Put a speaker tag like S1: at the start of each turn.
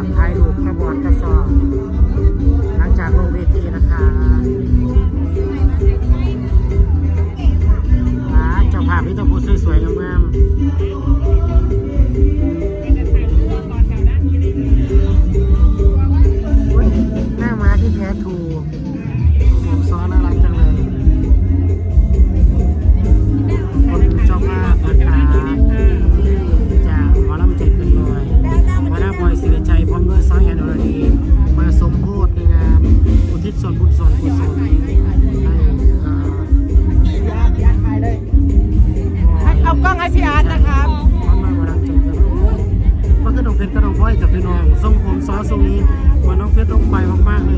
S1: ากถ่ายรูปขบวนกระสอบหลังจากลงเวทีนะคะมาเจ้าภาพพิธีผู้สวยๆ ทิศส่วนบุญส่วนกุศลเอากล้องไอซีอาร์ตนะครับพระกระดงเพชรกระดงพ้อยจากพี่น้องทรงผมซอสทรงนี้วันน้องเพชรองไปมากๆ